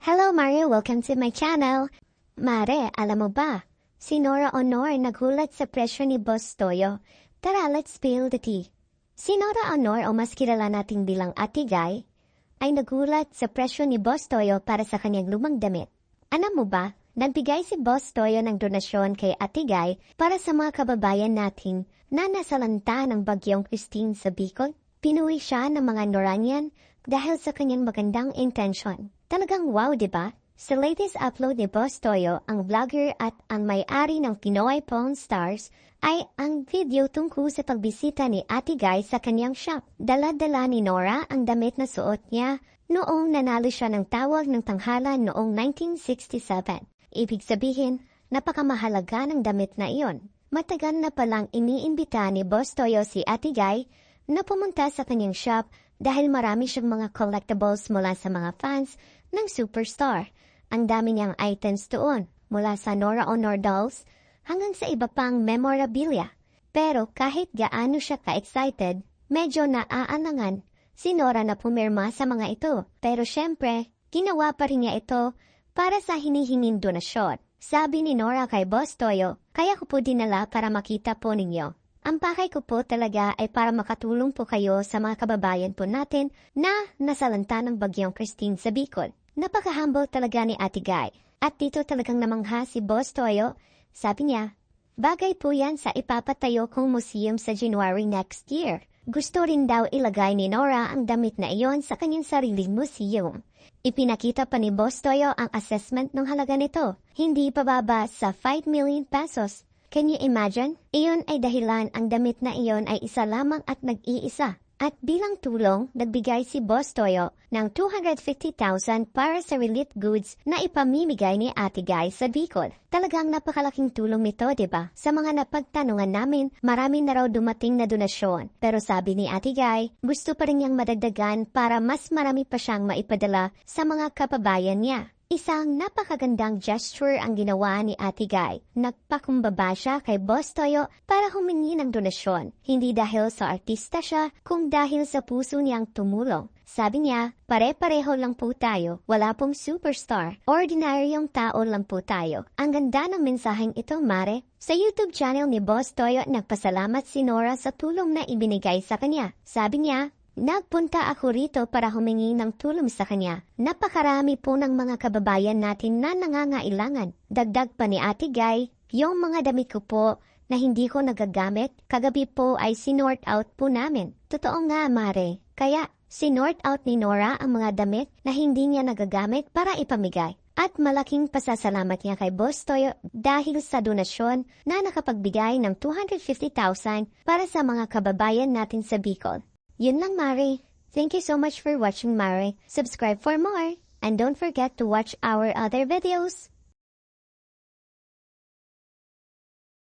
Hello Mario, welcome to my channel. Mare, alam mo ba? Si Nora Honor nagulat sa presyo ni Boss Toyo. Tara, let's spill the tea. Si Nora Honor o mas kilala nating bilang Ate Guy, ay nagulat sa presyo ni Boss Toyo para sa kanyang lumang damit. Alam mo ba, nagbigay si Boss Toyo ng donasyon kay Ate Guy para sa mga kababayan nating na nasalanta ng bagyong Christine sa Bicol. Pinuwi siya ng mga Noranian dahil sa kanyang magandang intention. Talagang wow, di ba? Sa latest upload ni Boss Toyo, ang vlogger at ang may-ari ng Pinoy Pawn Stars, ay ang video tungkol sa pagbisita ni Ate Guy sa kanyang shop. Dala-dala ni Nora ang damit na suot niya noong nanalo siya ng tawag ng tanghalan noong 1967. Ibig sabihin, napakamahalaga ng damit na iyon. Matagal na palang iniimbita ni Boss Toyo si Ate Guy na pumunta sa kanyang shop dahil marami siyang mga collectibles mula sa mga fans ng superstar. Ang dami niyang items doon, mula sa Nora Honor dolls hanggang sa iba pang memorabilia. Pero kahit gaano siya ka-excited, medyo naaalangan si Nora na pumirma sa mga ito. Pero syempre, ginawa pa rin niya ito para sa hinihinging donasyon. Sabi ni Nora kay Boss Toyo, kaya ko po dinala para makita po ninyo. Ang pakay ko po talaga ay para makatulong po kayo sa mga kababayan po natin na nasalanta ng bagyong Christine sa Bicol. Napaka-humble talaga ni Ate Guy. At dito talagang namangha si Boss Toyo. Sabi niya, bagay po yan sa ipapatayo kong museum sa January next year. Gusto rin daw ilagay ni Nora ang damit na iyon sa kanyang sariling museum. Ipinakita pa ni Boss Toyo ang assessment ng halaga nito. Hindi pababa sa 5 million pesos. Can you imagine? Iyon ay dahilan ang damit na iyon ay isa lamang at nag-iisa. At bilang tulong, nagbigay si Boss Toyo ng 250,000 para sa relief goods na ipamimigay ni Ate Guy sa Bicol. Talagang napakalaking tulong nito, ba? Sa mga napagtanungan namin, marami na raw dumating na donasyon. Pero sabi ni Ate Guy, gusto pa rin niyang madagdagan para mas marami pa siyang maipadala sa mga kababayan niya. Isang napakagandang gesture ang ginawa ni Ate Guy. Nagpakumbaba siya kay Boss Toyo para humingi ng donasyon. Hindi dahil sa artista siya, kung dahil sa puso niyang tumulong. Sabi niya, pare-pareho lang po tayo, wala pong superstar. Ordinaryong tao lang po tayo. Ang ganda ng mensaheng ito, Mare. Sa YouTube channel ni Boss Toyo, nagpasalamat si Nora sa tulong na ibinigay sa kanya. Sabi niya, Nagpunta ako rito para humingi ng tulong sa kanya. Napakarami po ng mga kababayan natin na nangangailangan. Dagdag pa ni Ate Guy, yung mga damit ko po na hindi ko nagagamit, kagabi po ay sinort out po namin. Totoo nga, Mare. Kaya, sinort out ni Nora ang mga damit na hindi niya nagagamit para ipamigay. At malaking pasasalamat niya kay Boss Toyo dahil sa donasyon na nakapagbigay ng 250,000 para sa mga kababayan natin sa Bicol. Yun lang, Mari. Thank you so much for watching, Mari. Subscribe for more. And don't forget to watch our other videos.